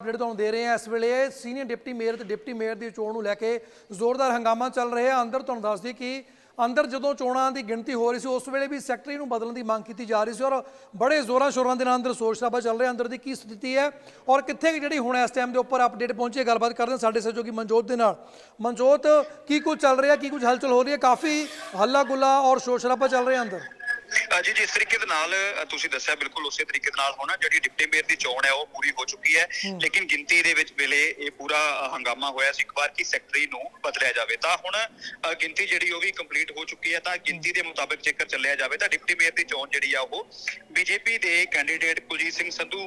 Update ਤੁਹਾਨੂੰ ਦੇ ਰਹੇ ਹਾਂ। ਇਸ ਵੇਲੇ ਸੀਨੀਅਰ ਡਿਪਟੀ ਮੇਅਰ ਤੇ ਡਿਪਟੀ ਮੇਅਰ ਦੀ ਚੋਣ ਨੂੰ ਲੈ ਕੇ ਜ਼ੋਰਦਾਰ ਹੰਗਾਮਾ ਚੱਲ ਰਿਹਾ ਅੰਦਰ ਤੁਹਾਨੂੰ ਦੱਸ ਦਈਏ ਕਿ ਅੰਦਰ ਜਦੋਂ ਚੋਣਾਂ ਦੀ ਗਿਣਤੀ ਹੋ ਰਹੀ ਸੀ, ਉਸ ਵੇਲੇ ਵੀ ਸੈਕਟਰੀ ਨੂੰ ਬਦਲਣ ਦੀ ਮੰਗ ਕੀਤੀ ਜਾ ਰਹੀ ਸੀ ਔਰ ਬੜੇ ਜ਼ੋਰਾਂ ਸ਼ੋਰਾਂ ਦੇ ਨਾਲ ਅੰਦਰ ਸੋਚ ਸਭਾ ਚੱਲ ਰਿਹਾ। ਅੰਦਰ ਦੀ ਕੀ ਸਥਿਤੀ ਹੈ ਔਰ ਕਿੱਥੇ ਕੁ ਜਿਹੜੀ ਹੁਣ ਇਸ ਟਾਈਮ ਦੇ ਉੱਪਰ ਅਪਡੇਟ ਪਹੁੰਚੀ ਹੈ, ਗੱਲਬਾਤ ਕਰਦੇ ਹਾਂ ਸਾਡੇ ਸਹਿਯੋਗੀ ਮਨਜੋਤ ਦੇ ਨਾਲ। ਮਨਜੋਤ, ਕੀ ਕੁਝ ਚੱਲ ਰਿਹਾ, ਕੀ ਕੁਝ ਹਲਚਲ ਹੋ ਰਹੀ ਹੈ? ਕਾਫੀ ਹੱਲਾ ਗੁੱਲਾ ਔਰ ਸ਼ੋਰ ਸ਼ਰਾਬਾ ਚੱਲ ਰਿਹਾ ਅੰਦਰ। ਅ, ਜੀ ਜਿਸ ਤਰੀਕੇ ਦੇ ਨਾਲ ਤੁਸੀਂ ਦੱਸਿਆ ਬਿਲਕੁਲ ਉਸੇ ਤਰੀਕੇ ਦੇ ਨਾਲ ਹੋਣਾ ਜਿਹੜੀ ਡਿਪਟੀ ਮੇਅਰ ਦੀ ਚੋਣ ਹੈ ਉਹ ਪੂਰੀ ਹੋ ਚੁੱਕੀ ਹੈ। ਲੇਕਿਨ ਗਿਣਤੀ ਦੇ ਵਿੱਚ ਵੇਲੇ ਇਹ ਪੂਰਾ ਹੰਗਾਮਾ ਹੋਇਆ ਸੀ। ਇੱਕ ਵਾਰ ਕਿ ਸੈਕਟਰੀ ਨੂੰ ਬਦਲਿਆ ਜਾਵੇ। ਤਾਂ ਹੁਣ ਗਿਣਤੀ ਜਿਹੜੀ ਉਹ ਵੀ ਕੰਪਲੀਟ ਹੋ ਚੁੱਕੀ ਹੈ ਤਾਂ ਗਿਣਤੀ ਦੇ ਮੁਤਾਬਕ ਜੇਕਰ ਚੱਲਿਆ ਜਾਵੇ ਤਾਂ ਡਿਪਟੀ ਮੇਅਰ ਦੀ ਚੋਣ ਜਿਹੜੀ ਆ ਉਹ ਬੀਜੇਪੀ ਦੇ ਕੈਂਡੀਡੇਟ ਕੁਲਜੀਤ ਸਿੰਘ ਸੰਧੂ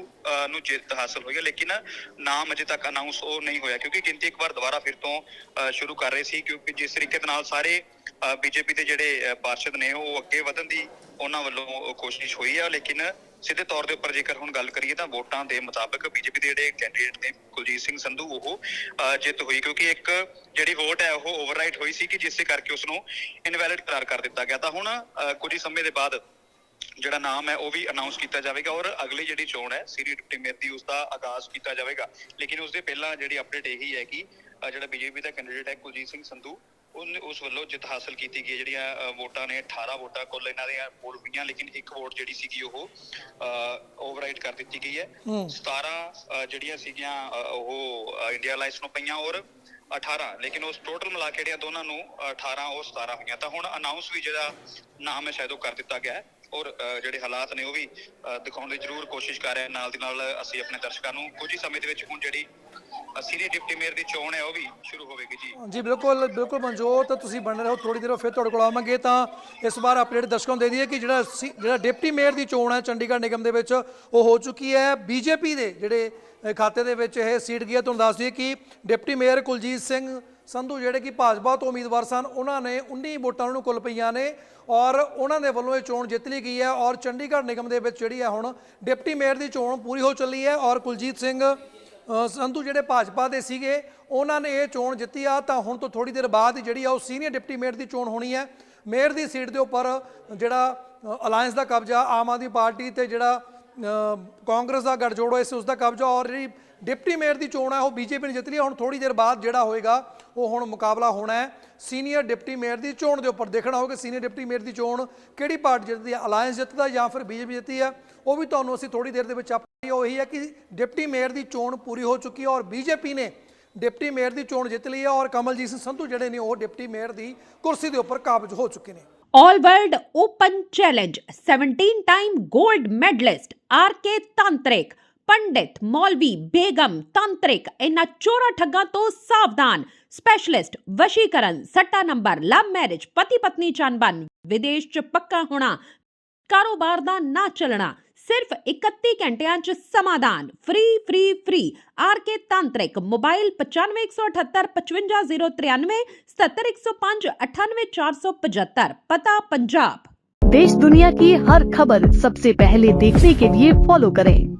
ਨੂੰ ਜਿੱਤ ਹਾਸਲ ਹੋਈ ਹੈ। ਲੇਕਿਨ ਨਾਮ ਅਜੇ ਤੱਕ ਅਨਾਉਂਸ ਉਹ ਨਹੀਂ ਹੋਇਆ ਕਿਉਂਕਿ ਗਿਣਤੀ ਇੱਕ ਵਾਰ ਦੁਬਾਰਾ ਫਿਰ ਤੋਂ ਸ਼ੁਰੂ ਕਰ ਰਹੇ ਸੀ। ਕਿਉਂਕਿ ਜਿਸ ਤਰੀਕੇ ਦੇ ਨਾਲ ਸਾਰੇ ਬੀਜੇਪੀ ਦੇ ਜਿਹੜੇ ਪਾਰਸ਼ਦ ਨੇ ਉਹ ਅੱਗੇ ਵਧਣ ਦੀ ਉਹਨਾਂ ਵੱਲੋਂ ਕੋਸ਼ਿਸ਼ ਹੋਈ ਹੈ ਲੇਕਿਨ ਸਿੱਧੇ ਤੌਰ ਦੇ ਉੱਪਰ ਜੇਕਰ ਹੁਣ ਗੱਲ ਕਰੀਏ ਤਾਂ ਵੋਟਾਂ ਦੇ ਮੁਤਾਬਕ ਬੀਜੇਪੀ ਦੇ ਜਿਹੜੇ ਕੈਂਡੀਡੇਟ ਨੇ ਕੁਲਜੀਤ ਸਿੰਘ ਸੰਧੂ, ਉਹ ਜਿੱਤ ਹੋਈ ਕਿਉਂਕਿ ਇੱਕ ਜਿਹੜੀ ਵੋਟ ਹੈ ਉਹ ਓਵਰਰਾਈਟ ਹੋਈ ਸੀ ਕਿ ਜਿਸ ਕਰਕੇ ਉਸ ਨੂੰ ਇਨਵੈਲਿਡ ਕਰਾਰ ਕਰ ਦਿੱਤਾ ਗਿਆ। ਤਾਂ ਹੁਣ ਕੁਝ ਸਮੇਂ ਦੇ ਬਾਅਦ ਜਿਹੜਾ ਨਾਮ ਹੈ ਉਹ ਵੀ ਅਨਾਉਂਸ ਕੀਤਾ ਜਾਵੇਗਾ ਔਰ ਅਗਲੀ ਜਿਹੜੀ ਚੋਣ ਹੈ ਸੀਨੀਅਰ ਡਿਪਟੀ ਮੇਅਰ ਦੀ ਉਸ ਦਾ ਆਗਾਜ਼ ਕੀਤਾ ਜਾਵੇਗਾ। ਲੇਕਿਨ ਉਸ ਦੇ ਪਹਿਲਾਂ ਜਿਹੜੀ ਅਪਡੇਟ ਇਹੀ ਹੈ ਕਿ ਜਿਹੜਾ ਬੀਜੇਪੀ ਦਾ ਕੈਂਡੀਡੇਟ ਹੈ ਕੁਲਜੀਤ ਸਿੰਘ ਸੰਧੂ ਉਹਨੇ ਉਸ ਵੱਲੋਂ ਜਿੱਤ ਹਾਸਲ ਕੀਤੀ ਗਈ ਜਿਹੜੀਆਂ ਵੋਟਾਂ ਨੇ 18 ਵੋਟਾਂ ਕੁੱਲ ਇਹਨਾਂ ਦੀਆਂ ਪੋਲ ਪਈਆਂ ਲੇਕਿਨ ਇੱਕ ਵੋਟ ਜਿਹੜੀ ਸੀਗੀ ਉਹ ਓਵਰਰਾਈਟ ਕਰ ਦਿੱਤੀ ਗਈ ਹੈ। ਹੂੰ। 17 ਅ, ਜਿਹੜੀਆਂ ਸੀਗੀਆਂ ਉਹ ਇੰਡੀਆ ਅਲਾਈਸ ਨੂੰ ਪਈਆਂ ਔਰ 18 ਲੇਕਿਨ ਉਸ ਟੋਟਲ ਮਿਲਾ ਕੇ ਜਿਹੜੀਆਂ ਦੋਨਾਂ ਨੂੰ 18 ਉਹ 17 ਹੋਈਆਂ। ਤਾਂ ਹੁਣ ਅਨਾਉਂਸ ਵੀ ਜਿਹੜਾ ਨਾਮ ਹੈ ਸ਼ਾਇਦ ਉਹ ਕਰ ਦਿੱਤਾ ਗਿਆ ਹੈ ਔਰ ਜਿਹੜੇ ਹਾਲਾਤ ਨੇ ਉਹ ਵੀ ਦਿਖਾਉਣ ਦੀ ਜ਼ਰੂਰ ਕੋਸ਼ਿਸ਼ ਕਰ ਰਹੇ ਨਾਲ ਦੀ ਨਾਲ ਅਸੀਂ ਆਪਣੇ ਦਰਸ਼ਕਾਂ ਨੂੰ ਕੁਝ ਹੀ ਸਮੇਂ ਦੇ ਵਿੱਚ ਹੁਣ ਜਿਹੜੀ ਸੀਨੀਅਰ ਡਿਪਟੀ ਮੇਅਰ ਦੀ ਚੋਣ ਹੈ, ਉਹ ਵੀ ਸ਼ੁਰੂ ਹੋਵੇਗੀ ਜੀ। ਜੀ ਬਿਲਕੁਲ ਬਿਲਕੁਲ ਮਨਜੋਤ, ਤੁਸੀਂ ਬਣ ਰਹੋ ਥੋੜੀ ਦੇਰ ਫਿਰ ਤੁਹਾਡੇ ਕੋਲ ਆਵਾਂਗੇ ਤਾਂ ਇਸ ਵਾਰ ਅਪਡੇਟ ਦਰਸ਼ਕਾਂ ਨੂੰ ਦੇ ਦਈਏ ਕਿ ਜਿਹੜਾ ਸੀ- ਜਿਹੜਾ ਡਿਪਟੀ ਮੇਅਰ ਦੀ ਚੋਣ ਹੈ ਚੰਡੀਗੜ੍ਹ ਨਿਗਮ ਦੇ ਵਿੱਚ, ਉਹ ਹੋ ਚੁੱਕੀ ਹੈ। ਬੀਜੇਪੀ ਦੇ ਜਿਹੜੇ ਖਾਤੇ ਦੇ ਵਿੱਚ ਇਹ ਸੀਟ ਗਈ ਹੈ, ਤੁਹਾਨੂੰ ਦੱਸ ਦਈਏ ਕਿ ਡਿਪਟੀ ਮੇਅਰ ਕੁਲਜੀਤ ਸਿੰਘ ਸੰਧੂ ਜਿਹੜੇ ਕਿ ਭਾਜਪਾ ਤੋਂ ਉਮੀਦਵਾਰ ਸਨ, ਉਹਨਾਂ ਨੇ 19 ਵੋਟਾਂ ਉਹਨਾਂ ਨੂੰ ਕੁੱਲ ਪਈਆਂ ਨੇ ਔਰ ਉਹਨਾਂ ਦੇ ਵੱਲੋਂ ਇਹ ਚੋਣ ਜਿੱਤ ਲਈ ਗਈ ਹੈ ਔਰ ਚੰਡੀਗੜ੍ਹ ਨਿਗਮ ਦੇ ਵਿੱਚ ਜਿਹੜੀ ਹੈ ਹੁਣ ਡਿਪਟੀ ਮੇਅਰ ਦੀ ਚੋਣ ਪੂਰੀ ਹੋ ਚੱਲੀ ਹੈ ਔਰ ਕੁਲਜੀਤ ਸਿੰਘ ਸੰਧੂ ਜਿਹੜੇ ਭਾਜਪਾ ਦੇ ਸੀਗੇ, ਉਹਨਾਂ ਨੇ ਇਹ ਚੋਣ ਜਿੱਤੀ ਆ, ਤਾਂ ਹੁਣ ਤੋਂ ਥੋੜੀ ਦੇਰ ਬਾਅਦ ਹੀ ਜਿਹੜੀ ਆ ਉਹ ਸੀਨੀਅਰ ਡਿਪਟੀ ਮੇਅਰ ਦੀ ਚੋਣ ਹੋਣੀ ਹੈ। ਮੇਅਰ ਦੀ ਸੀਟ ਦੇ ਉੱਪਰ ਜਿਹੜਾ ਅਲਾਈਅੰਸ ਦਾ ਕਬਜ਼ਾ, ਆਮ ਆਦਮੀ ਪਾਰਟੀ ਤੇ ਜਿਹੜਾ ਕਾਂਗਰਸ ਦਾ ਗੱਠਜੋੜ ਹੋਇਆ ਸੀ ਉਸ ਦਾ ਕਬਜ਼ਾ ਔਰ ਜਿਹੜੀ ਡਿਪਟੀ ਮੇਅਰ ਦੀ ਚੋਣ ਹੈ ਉਹ ਬੀਜੇਪੀ ਨੇ ਜਿੱਤ ਲਈ ਹੈ। ਹੁਣ ਥੋੜੀ ਦੇਰ ਬਾਅਦ ਜਿਹੜਾ ਹੋਏਗਾ, ਉਹ ਹੁਣ ਮੁਕਾਬਲਾ ਹੋਣਾ ਹੈ। ਸੀਨੀਅਰ ਡਿਪਟੀ ਮੇਅਰ ਦੀ ਚੋਣ ਦੇ ਉੱਪਰ ਦੇਖਣਾ ਹੋਊਗਾ ਸੀਨੀਅਰ ਡਿਪਟੀ ਮੇਅਰ ਦੀ ਚੋਣ ਕਿਹੜੀ ਪਾਰਟੀ ਜਿੱਤਦੀ ਹੈ ਅਲਾਈਅੰਸ ਜਿੱਤਦਾ ਜਾਂ ਫਿਰ ਬੀਜੇਪੀ ਜਿੱਤਦੀ ਹੈ ਉਹ ਵੀ ਤੁਹਾਨੂੰ ਅਸੀਂ ਥੋੜੀ ਦੇਰ ਦੇ ਵਿੱਚ ਆਪਣੀ ਉਹੀ ਹੈ ਕਿ ਡਿਪਟੀ ਮੇਅਰ ਦੀ ਚੋਣ ਪੂਰੀ ਹੋ ਚੁੱਕੀ ਹੈ ਔਰ ਬੀਜੇਪੀ ਨੇ ਡਿਪਟੀ ਮੇਅਰ ਦੀ ਚੋਣ ਜਿੱਤ ਲਈ ਹੈ ਔਰ ਕਮਲਜੀਤ ਸਿੰਘ ਸੰਧੂ ਜਿਹੜੇ ਨੇ ਉਹ ਡਿਪਟੀ ਮੇਅਰ ਦੀ ਕੁਰਸੀ ਦੇ ਉੱਪਰ ਕਾਬਜ ਹੋ ਚੁੱਕੇ ਨੇ। All World Open Challenge 17 time gold medalist RK Tantrik ਪੰਡਿਤ ਮੌਲਵੀ ਬੇਗਮ ਤੰਤਰਿਕ ਇਹਨਾਂ ਚੋਰਾ ਠੱਗਾਂ ਤੋਂ ਸਾਵਧਾਨ ਸਪੈਸ਼ਲਿਸਟ ਵਸ਼ੀਕਰਨ ਸੱਟਾ ਨੰਬਰ ਲਵ ਮੈਰਿਜ ਪਤੀ ਪਤਨੀ ਚੰਬਨ ਵਿਦੇਸ਼ ਚ ਪੱਕਾ ਹੋਣਾ ਕਾਰੋਬਾਰ ਦਾ ਨਾ ਚੱਲਣਾ ਸਿਰਫ 31 ਘੰਟਿਆਂ ਚ ਸਮਾਧਾਨ ਫ੍ਰੀ ਫ੍ਰੀ ਫ੍ਰੀ ਆਰਕੇ ਤਾਂਤਰਿਕ ਮੋਬਾਈਲ 9517555093 77105 98475 ਪਤਾ ਪੰਜਾਬ देश दुनिया की हर खबर सबसे पहले देखने के लिए फॉलो करें